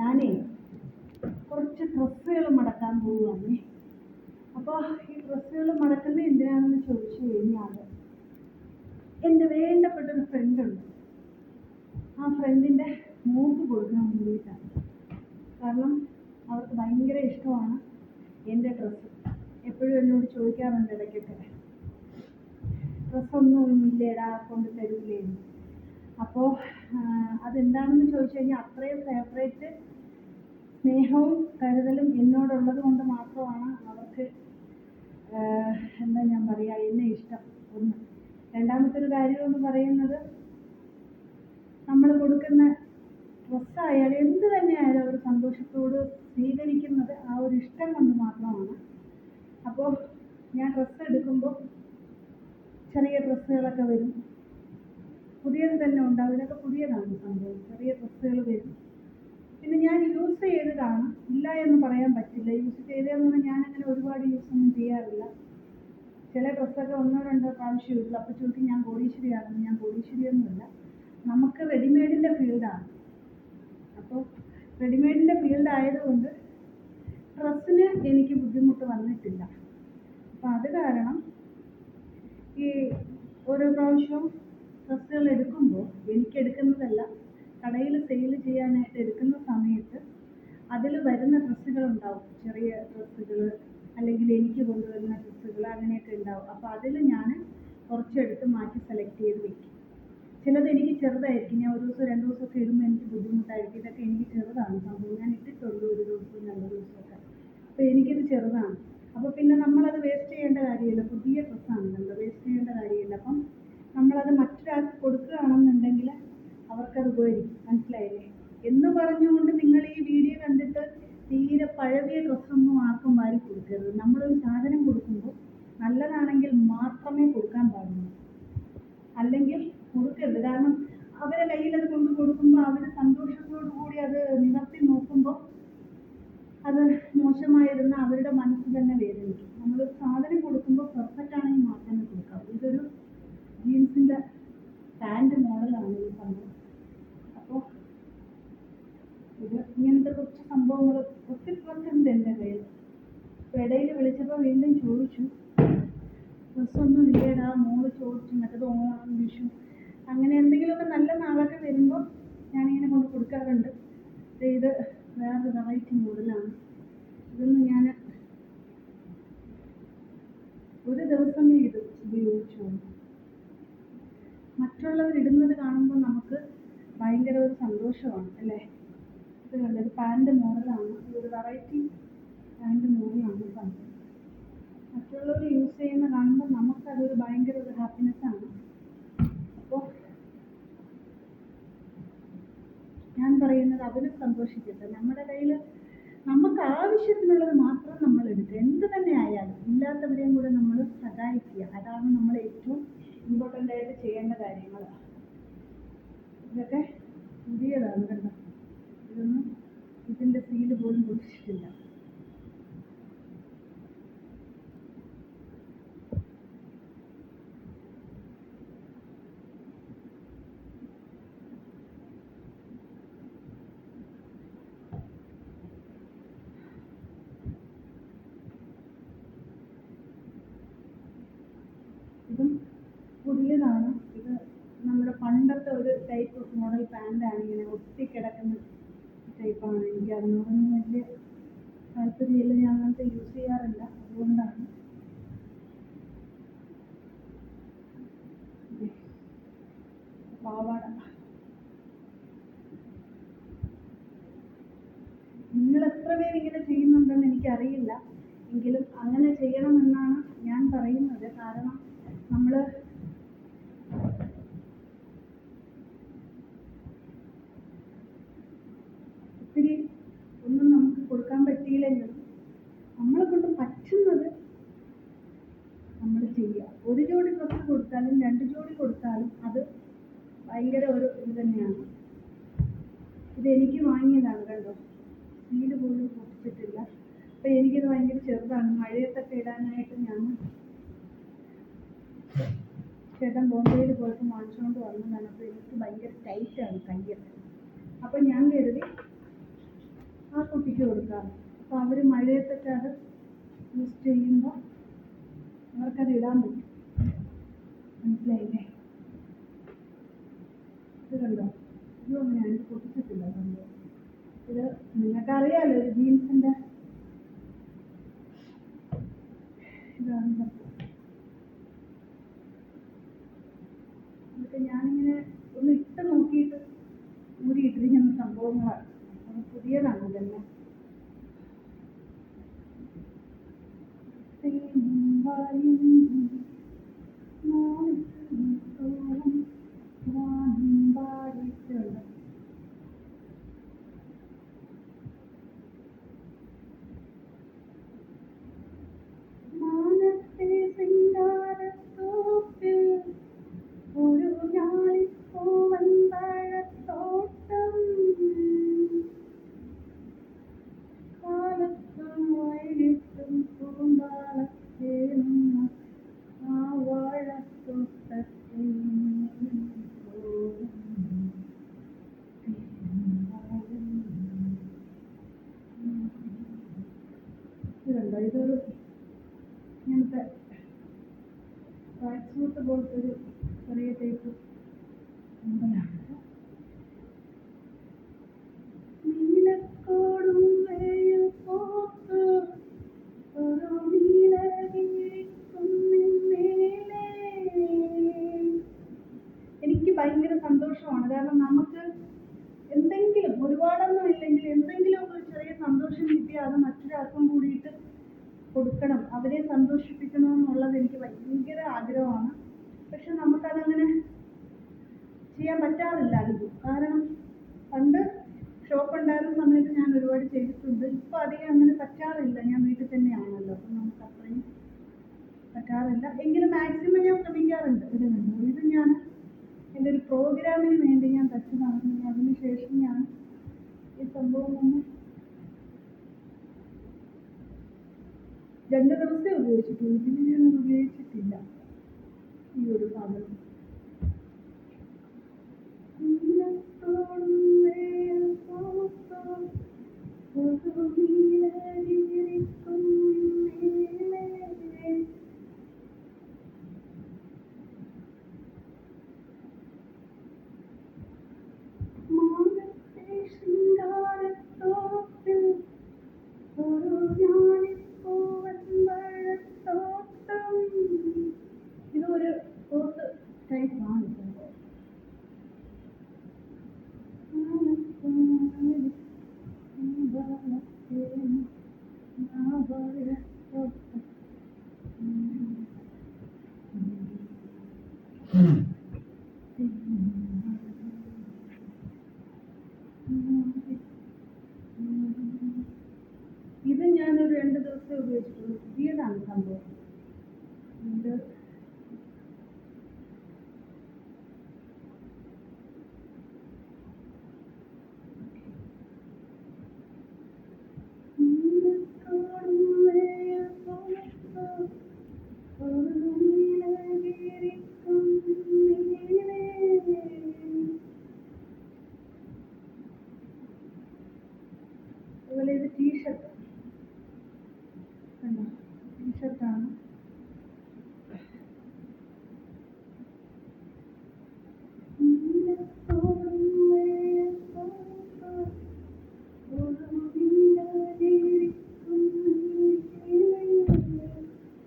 ഞാനേ കുറച്ച് ഡ്രസ്സുകൾ മടക്കാൻ പോവുകയാണ്. അപ്പോൾ ഈ ഡ്രസ്സുകൾ മടക്കുന്നത് എന്തിനാണെന്ന് ചോദിച്ചു കഴിഞ്ഞാൽ എന്റെ വേണ്ടപ്പെട്ടൊരു ഒരു ഫ്രണ്ട് ഉണ്ട്. ആ ഫ്രണ്ടിന്റെ മൂക്ക് കൊടുക്കാൻ വേണ്ടിയിട്ടാണ്. കാരണം അവർക്ക് ഭയങ്കര ഇഷ്ടമാണ് എന്റെ ഡ്രസ്സ്. എപ്പോഴും എന്നോട് ചോദിക്കാറുണ്ട് ഇടയ്ക്കൊക്കെ. ഡ്രസ്സൊന്നും ഇല്ലേടാ കൊണ്ട് തരൂലേന്ന് അപ്പോൾ അതെന്താണെന്ന് ചോദിച്ചു കഴിഞ്ഞാൽ അത്രയും ഫേവറേറ്റ് സ്നേഹവും കരുതലും എന്നോടുള്ളത് കൊണ്ട് മാത്രമാണ് അവർക്ക് എന്താ ഞാൻ പറയുക എന്നെ ഇഷ്ടം. ഒന്ന്. രണ്ടാമത്തെ ഒരു കാര്യം എന്ന് പറയുന്നത് നമ്മൾ കൊടുക്കുന്ന ഡ്രസ്സായാലും എന്ത് തന്നെയായാലും അവർ സന്തോഷത്തോട് സ്വീകരിക്കുന്നത് ആ ഒരു ഇഷ്ടം കൊണ്ട് മാത്രമാണ്. അപ്പോൾ ഞാൻ ഡ്രസ്സ് എടുക്കുമ്പോൾ ചെറിയ ഡ്രസ്സുകളൊക്കെ വരും. പുതിയത് തന്നെ ഉണ്ടാവും ഇതൊക്കെ പുതിയതാണ് സംഭവം. ചെറിയ ഡ്രസ്സുകൾ വരും. പിന്നെ ഞാൻ യൂസ് ചെയ്തതാണ്. ഇല്ല എന്ന് പറയാൻ പറ്റില്ല. യൂസ് ചെയ്തതെന്ന് പറഞ്ഞാൽ ഞാൻ അങ്ങനെ ഒരുപാട് യൂസ് ഒന്നും ചെയ്യാറില്ല. ചില ഡ്രസ്സൊക്കെ ഒന്നോ രണ്ടോ പ്രാവശ്യം ഇടുള്ളൂ അപ്പോൾ ചോദിക്കും ഞാൻ കോടീശ്വരിയാണെന്ന്? ഞാൻ കോടീശ്വരിയൊന്നുമില്ല. നമുക്ക് റെഡിമെയ്ഡിന്റെ ഫീൽഡാണ് അപ്പോൾ റെഡിമെയ്ഡിന്റെ ഫീൽഡ് ആയതുകൊണ്ട് ഡ്രസ്സിന് എനിക്ക് ബുദ്ധിമുട്ട് വന്നിട്ടില്ല. അപ്പം അത് കാരണം ഈ ഓരോ പ്രാവശ്യവും ഡ്രസ്സുകൾ എടുക്കുമ്പോൾ എനിക്ക് എടുക്കുന്നതല്ല കടയിൽ സെയിൽ ചെയ്യാനായിട്ട് എടുക്കുന്ന സമയത്ത് അതിൽ വരുന്ന ഡ്രസ്സുകൾ ഉണ്ടാവും. ചെറിയ ഡ്രസ്സുകൾ അല്ലെങ്കിൽ എനിക്ക് കൊണ്ടുവരുന്ന ഡ്രസ്സുകൾ അങ്ങനെയൊക്കെ ഉണ്ടാവും. അപ്പോൾ അതിൽ ഞാൻ കുറച്ചെടുത്ത് മാറ്റി സെലക്ട് ചെയ്ത് വെക്കും. ചിലത് എനിക്ക് ചെറുതായിരിക്കും. ഞാൻ ഒരു ദിവസം രണ്ട് ദിവസമൊക്കെ ഇടുമ്പോൾ എനിക്ക് ബുദ്ധിമുട്ടായിരിക്കും. ഇതൊക്കെ എനിക്ക് ചെറുതാണ്. സംഭവം ഞാൻ ഇട്ടിട്ടുള്ളൂ ഒരു ദിവസവും രണ്ട് ദിവസമൊക്കെ. അപ്പോൾ എനിക്കിത് ചെറുതാണ്. അപ്പോൾ പിന്നെ നമ്മളത് വേസ്റ്റ് ചെയ്യേണ്ട കാര്യമില്ല. പുതിയ ഡ്രസ്സാണല്ലോ വേസ്റ്റ് ചെയ്യേണ്ട കാര്യമില്ല അപ്പം നമ്മളത് മറ്റൊരാൾക്ക് കൊടുക്കുകയാണെന്നുണ്ടെങ്കിൽ അവർക്കത് ഉപകരിക്കും മനസ്സിലായില്ലേ എന്ന് പറഞ്ഞുകൊണ്ട് നിങ്ങൾ ഈ വീഡിയോ കണ്ടിട്ട് തീരെ പഴകിയ ഡ്രസ്സൊന്നും ആർക്കും വാരി കൊടുക്കരുത് നമ്മളൊരു സാധനം കൊടുക്കുമ്പോൾ നല്ലതാണെങ്കിൽ മാത്രമേ കൊടുക്കാൻ പാടുള്ളൂ അല്ലെങ്കിൽ കൊടുക്കരുത് കാരണം അവരെ കയ്യിൽ അത് കൊണ്ട് കൊടുക്കുമ്പോൾ അവർ സന്തോഷത്തോടു കൂടി അത് നിവർത്തി നോക്കുമ്പോൾ അത് മോശമായിരുന്ന അവരുടെ മനസ്സ് തന്നെ വേദനിക്കും. നമ്മൾ സാധനം കൊടുക്കുമ്പോൾ പെർഫെക്റ്റ് ആണെങ്കിൽ മാത്രമേ കൊടുക്കാവൂ. ഇതൊരു ജീൻസിന്റെ പാന്റ് മോഡലാണ് ഈ സംഭവം അപ്പോൾ ഇത് ഇങ്ങനത്തെ കുറച്ച് സംഭവങ്ങൾ ഒത്തിരി ഡ്രസ്സുണ്ട് എന്റെ കയ്യിൽ. ഇടയിൽ വിളിച്ചപ്പോൾ വീണ്ടും ചോദിച്ചു. ഡ്രസ്സൊന്നും ഇല്ലേടാ മോൾ ചോദിച്ചു മറ്റേത് ഓണം വിഷു അങ്ങനെ എന്തെങ്കിലുമൊക്കെ നല്ല നാളൊക്കെ വരുമ്പോൾ ഞാനിങ്ങനെ കൊണ്ട് കൊടുക്കാറുണ്ട്. ഇത് വേറൊരു വെറൈറ്റി മോഡലാണ് ഇതൊന്നും ഞാൻ ഒരു ദിവസമേ ഇത് ഉപയോഗിച്ചുള്ളൂ. മറ്റുള്ളവർ ഇടുന്നത് കാണുമ്പോൾ നമുക്ക് ഭയങ്കര ഒരു സന്തോഷമാണ് അല്ലേ? ഇത് കണ്ടത് മോഡലാണ്. ഒരു വെറൈറ്റി പാന്റ് മോഡലാണ് സംഭവം മറ്റുള്ളവർ യൂസ് ചെയ്യുന്ന കാണുമ്പോൾ നമുക്കതൊരു ഭയങ്കര ഒരു ഹാപ്പിനെസ് ആണ്. അപ്പോൾ ഞാൻ പറയുന്നത് അവരും സന്തോഷിക്കട്ടെ. നമ്മുടെ കയ്യിൽ നമുക്ക് ആവശ്യത്തിനുള്ളത് മാത്രം നമ്മൾ എടുക്കുക. എന്ത് തന്നെ ആയാലും ഇല്ലാത്തവരെയും കൂടെ നമ്മൾ സഹായിക്കുക അതാണ് നമ്മൾ ഏറ്റവും ഇമ്പോർട്ടന്റ് ആയിട്ട് ചെയ്യേണ്ട കാര്യങ്ങൾ ഇതൊക്കെ പുതിയതാണ് കണ്ടോ ഇതൊന്നും ഇതിന്റെ സീൽ പോലും പൊടിച്ചിട്ടില്ല ഇതും പുതിയതാണ് ഇത് നമ്മുടെ പണ്ടത്തെ ഒരു ടൈപ്പ് മോഡൽ പാന്റാണ് ഇങ്ങനെ ഒട്ടിക്കിടക്കുന്ന ടൈപ്പാണ് എനിക്ക് അതിനോടൊന്നും വലിയ താല്പര്യമില്ല. ഞാൻ അങ്ങനത്തെ യൂസ് ചെയ്യാറില്ല. അതുകൊണ്ടാണ്. പാവാട. നിങ്ങൾ എത്ര പേര് ഇങ്ങനെ ചെയ്യുന്നുണ്ടെന്ന് എനിക്കറിയില്ല. എങ്കിലും അങ്ങനെ ചെയ്യണമെന്നാണ് ഞാൻ പറയുന്നത്. കാരണം നമ്മൾ ഒത്തിരി ഒന്നും നമുക്ക് കൊടുക്കാൻ ചെയ്യുന്നത് നമ്മളെ കൊണ്ട് പറ്റുന്നത് നമ്മൾ ചെയ്യുക. ഒരു ജോഡി ഡ്രസ്സ് കൊടുത്താലും രണ്ട് ജോഡി കൊടുത്താലും അത് ഭയങ്കര ഒരു ഇത് തന്നെയാണ്. ഇത് എനിക്ക് വാങ്ങിയതാണ് കണ്ടോ? സീൽ പോലും പൊട്ടിച്ചിട്ടില്ല. അപ്പം എനിക്കിത് ഭയങ്കര ചെറുതാണ്. മഴയത്തൊക്കെ ഇടാനായിട്ട് ഞാൻ ചേട്ടൻ ബോംബെയിൽ പോയപ്പോൾ വാങ്ങിച്ചുകൊണ്ട് വന്നതാണ്. അപ്പോൾ എനിക്ക് ഭയങ്കര ടൈറ്റാണ് കയ്യൊക്കെ അപ്പം ഞാൻ കരുതി ആ കുട്ടിക്ക് കൊടുക്കാറ് അപ്പോൾ അവർ മഴയത്തൊക്കെ അത് യൂസ് ചെയ്യുമ്പോൾ അവർക്കത് ഇടാൻ പറ്റും. മനസ്സിലായില്ലേ? ഇത് കണ്ടോ? ഇതും അങ്ങനെയാണ് പൊട്ടിച്ചിട്ടില്ല സംഭവം ഇത് നിങ്ങൾക്കറിയാലോ ഒരു ജീൻസിന്റെ ഇതാണ് സംഭവം ഇതൊക്കെ ഞാനിങ്ങനെ ഒന്ന് ഇട്ട് നോക്കിയിട്ട് ഊരിയിട്ടിരിക്കുന്ന സംഭവങ്ങളാണ് അത് പുതിയതാണ് ഇതെല്ലാം ണ്ട് മാനത്തെ സിംഗാരത്തോപ്പിൽ ഒരു ഞാലിപ്പൂവൻ വാഴത്തോട്ടം കാലത്തും വൈകിട്ടും പൂമ്പാളത്തേനുന്ന ആ വാഴത്തോട്ടത്തിൽ ഇതുണ്ടോ ഇതൊരു ഇങ്ങനത്തെ പോലത്തെ ഒരു ചെറിയ ടൈപ്പ് എനിക്ക് ഭയങ്കര സന്തോഷമാണ്. കാരണം നമുക്ക് എന്തെങ്കിലും ഒരുപാടൊന്നും ഇല്ലെങ്കിൽ എന്തെങ്കിലും ഒരു ചെറിയ സന്തോഷം കിട്ടിയാൽ അത് മറ്റൊരാൾക്കും കൂടിയിട്ട് കൊടുക്കണം. അവരെ സന്തോഷിപ്പിക്കണം എന്നുള്ളത് എനിക്ക് ഭയങ്കര ആഗ്രഹമാണ്. പക്ഷെ നമുക്കതങ്ങനെ ചെയ്യാൻ പറ്റാറില്ല അധികം കാരണം പണ്ട് ഷോപ്പ് ഉണ്ടായിരുന്ന സമയത്ത് ഞാൻ ഒരുപാട് ചെയ്തിട്ടുണ്ട്. ഇപ്പം അധികം അങ്ങനെ പറ്റാറില്ല. ഞാൻ വീട്ടിൽ തന്നെയാണല്ലോ. അപ്പം നമുക്ക് അത്രയും പറ്റാറില്ല. എങ്കിലും മാക്സിമം ഞാൻ ശ്രമിക്കാറുണ്ട്. ഒരു ഇത് ഞാൻ എന്റെ ഒരു പ്രോഗ്രാമിന് വേണ്ടി ഞാൻ തച്ചതാണ് നടന്നു അതിനുശേഷം ഞാൻ ഈ സംഭവം ഒന്ന് രണ്ട് ദിവസമേ ഉപയോഗിച്ചിട്ടുള്ളൂ. പിന്നെ ഞാൻ ഉപയോഗിച്ചിട്ടില്ല. ഈ ഒരു സാധനം നീലത്തോടും വേൽ പോത്തോ ഒരു നീലഗിരിക്കും മേലെ. മാനത്തെ ശൃംഗാരത്തോപ്പിൽ ഒരു ഞാലിപ്പൂവൻ വാഴത്തോട്ടം. ഇതൊരു പോത്ത് ടൈപ്പാണ് സംഭവം ഇത് ഞാനൊരു രണ്ട് ദിവസമേ ഉപയോഗിച്ചിട്ടുള്ളൂ പുതിയതാണ് സംഭവം ഇത് അതുപോലെ ഇത് ടീഷർട്ട് കണ്ടോ ടീഷർട്ടാണ്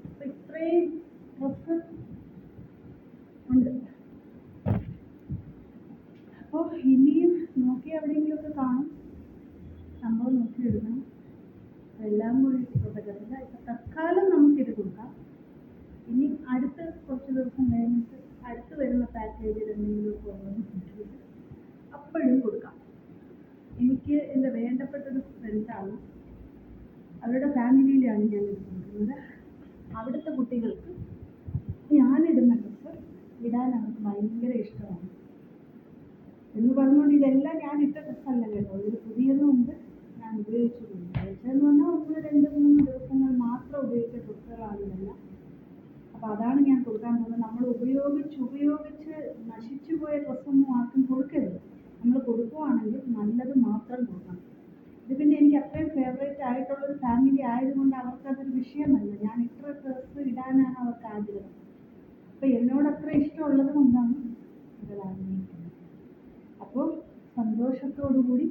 അപ്പൊ ഇത്രയും ഡ്രസ്സ് ഉണ്ട് അപ്പോൾ ഇനിയും നോക്കി എവിടെയെങ്കിലുമൊക്കെ കാണും സംഭവം നോക്കിയെടുക്കണം എല്ലാം കൂടി ഇപ്പോൾ പറ്റത്തില്ല ഇപ്പം തൽക്കാലം നമുക്കിത് കൊടുക്കാം ഇനി അടുത്ത കുറച്ച് ദിവസം കഴിഞ്ഞിട്ട് അടുത്ത് വരുന്ന പാക്കേജിൽ എന്തെങ്കിലും നോക്കിയിട്ട് അപ്പോഴും കൊടുക്കാം. എനിക്ക് എന്റെ വേണ്ടപ്പെട്ട ഒരു ഫ്രണ്ടാണ് അവരുടെ ഫാമിലിയിലാണ് ഞാൻ എടുത്തിരിക്കുന്നത് അവിടുത്തെ കുട്ടികൾക്ക് ഞാനിടുന്ന ഡ്രസ്സ് ഇടാൻ അവർക്ക് ഭയങ്കര ഇഷ്ടമാണ്. എന്ന് പറഞ്ഞുകൊണ്ട് ഇതെല്ലാം ഞാൻ ഇട്ട ഡ്രസ്സല്ല കേട്ടോ ഇത് പുതിയതുമുണ്ട് ഞാൻ ഉപയോഗിച്ചിട്ടുണ്ട് ഉപയോഗിച്ചതെന്ന് പറഞ്ഞാൽ ഒന്ന് രണ്ട് മൂന്ന് ദിവസങ്ങൾ മാത്രം ഉപയോഗിച്ച ഡ്രസ്സുകളാണ് ഇതെല്ലാം അപ്പോൾ അതാണ് ഞാൻ കൊടുക്കാൻ പോകുന്നത് നമ്മൾ ഉപയോഗിച്ച് ഉപയോഗിച്ച് നശിച്ചു പോയ ഡ്രസ്സൊന്നും ആർക്കും കൊടുക്കരുത് നമ്മൾ കൊടുക്കുവാണെങ്കിൽ നല്ലത് മാത്രം കൊടുക്കണം ഇത് പിന്നെ എനിക്ക് അത്രയും ഫേവറേറ്റ് ആയിട്ടുള്ള ഒരു ഫാമിലി ആയതുകൊണ്ട് അവർക്കതൊരു വിഷയമല്ല ഞാൻ ഇത്ര ഡ്രസ്സ് ഇടാനാണ് അവർക്ക് ആഗ്രഹം അപ്പോൾ എന്നോട് അത്ര ഇഷ്ടമുള്ളത് കൊണ്ടാണ് അപ്പോൾ സന്തോഷത്തോടു കൂടി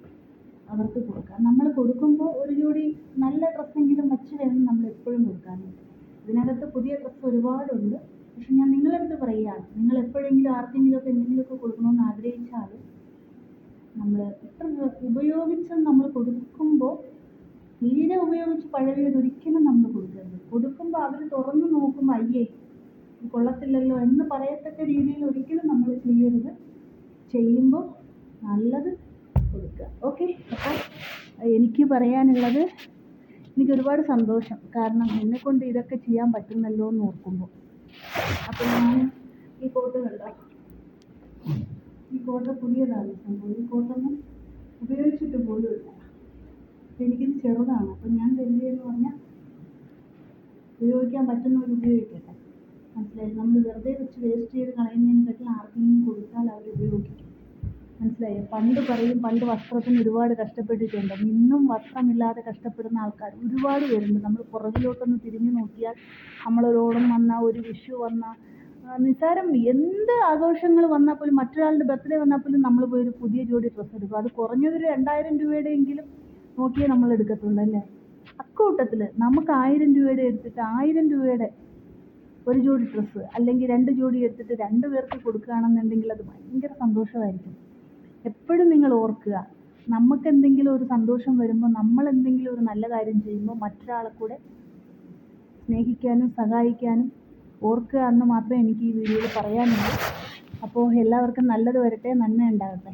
അവർക്ക് കൊടുക്കാം. നമ്മൾ കൊടുക്കുമ്പോൾ ഒരു ജോഡി നല്ല ഡ്രസ്സെങ്കിലും വച്ച് വേണം നമ്മൾ എപ്പോഴും കൊടുക്കാനുണ്ട് ഇതിനകത്ത് പുതിയ ഡ്രസ്സ് ഒരുപാടുണ്ട്. പക്ഷെ ഞാൻ നിങ്ങളടുത്ത് പറയുകയാണ് നിങ്ങൾ എപ്പോഴെങ്കിലും ആർക്കെങ്കിലുമൊക്കെ എന്തെങ്കിലുമൊക്കെ കൊടുക്കണമെന്ന് ആഗ്രഹിച്ചാൽ നമ്മൾ ഇത്ര ഉപയോഗിച്ച് നമ്മൾ കൊടുക്കുമ്പോൾ തീരെ ഉപയോഗിച്ച് പഴകിയത് ഒരിക്കലും നമ്മൾ കൊടുക്കരുത്. കൊടുക്കുമ്പോൾ അവർ തുറന്ന് നോക്കുമ്പോൾ അയ്യേ കൊള്ളത്തില്ലല്ലോ എന്ന് പറയത്തക്ക രീതിയിൽ ഒരിക്കലും നമ്മൾ ചെയ്യരുത്. ചെയ്യുമ്പോൾ നല്ലത് കൊടുക്കുക. ഓക്കെ അപ്പോൾ എനിക്ക് പറയാനുള്ളത് എനിക്ക് ഒരുപാട് സന്തോഷം. കാരണം എന്നെക്കൊണ്ട് ഇതൊക്കെ ചെയ്യാൻ പറ്റുന്നല്ലോ എന്ന് ഓർക്കുമ്പോൾ. അപ്പോൾ ഞാൻ ഈ കോട്ട് കണ്ടോ? ഈ കോട്ട് പുതിയതാണ് സംഭവം. ഈ കോട്ടൊന്നും ഉപയോഗിച്ചിട്ട് പോലുമില്ല എനിക്കിത് ചെറുതാണ്. അപ്പം ഞാൻ കരുതിയെന്ന് പറഞ്ഞാൽ ഉപയോഗിക്കാൻ പറ്റുന്നവർ ഉപയോഗിക്കട്ടെ. മനസ്സിലായി? നമ്മൾ വെറുതെ വെച്ച് വേസ്റ്റ് ചെയ്ത് കളയുന്നതിനെക്കാട്ടിൽ ആർക്കെങ്കിലും കൊടുത്താൽ അവർ ഉപയോഗിക്കും. മനസ്സിലായോ? പണ്ട് പറയും പണ്ട് വസ്ത്രത്തിന് ഒരുപാട് കഷ്ടപ്പെട്ടിട്ടുണ്ട്. ഇന്നും വസ്ത്രമില്ലാതെ കഷ്ടപ്പെടുന്ന ആൾക്കാർ ഒരുപാട് പേരുണ്ട്. നമ്മൾ പുറകിലോട്ടൊന്ന് തിരിഞ്ഞു നോക്കിയാൽ നമ്മളൊരു വന്ന ഒരു വിഷു വന്ന നിസ്സാരം എന്ത് ആഘോഷങ്ങൾ വന്നാൽ പോലും മറ്റൊരാളുടെ ബർത്ത്ഡേ വന്നാൽ പോലും നമ്മൾ പോയി ഒരു പുതിയ ജോഡി ഡ്രസ്സ് എടുക്കും. അത് കുറഞ്ഞതൊരു രണ്ടായിരം രൂപയുടെ എങ്കിലും നോക്കിയേ നമ്മൾ എടുക്കത്തുള്ളൂ അല്ലേ? അക്കൂട്ടത്തിൽ നമുക്ക് ആയിരം രൂപയുടെ എടുത്തിട്ട് ആയിരം രൂപയുടെ ഒരു ജോഡി ഡ്രസ്സ് അല്ലെങ്കിൽ രണ്ട് ജോഡി എടുത്തിട്ട് രണ്ട് പേർക്ക് കൊടുക്കുകയാണെന്നുണ്ടെങ്കിൽ അത് ഭയങ്കര സന്തോഷമായിരിക്കും. എപ്പോഴും നിങ്ങൾ ഓർക്കുക നമുക്ക് എന്തെങ്കിലും ഒരു സന്തോഷം വരുമ്പോൾ നമ്മൾ എന്തെങ്കിലും ഒരു നല്ല കാര്യം ചെയ്യുമ്പോൾ മറ്റൊരാളെ കൂടെ സ്നേഹിക്കാനും സഹായിക്കാനും ഓർക്കുക എന്ന് മാത്രമേ എനിക്ക് ഈ വീഡിയോയിൽ പറയാനുള്ളൂ. അപ്പോൾ എല്ലാവർക്കും നല്ലത് വരട്ടെ നന്മ ഉണ്ടാകട്ടെ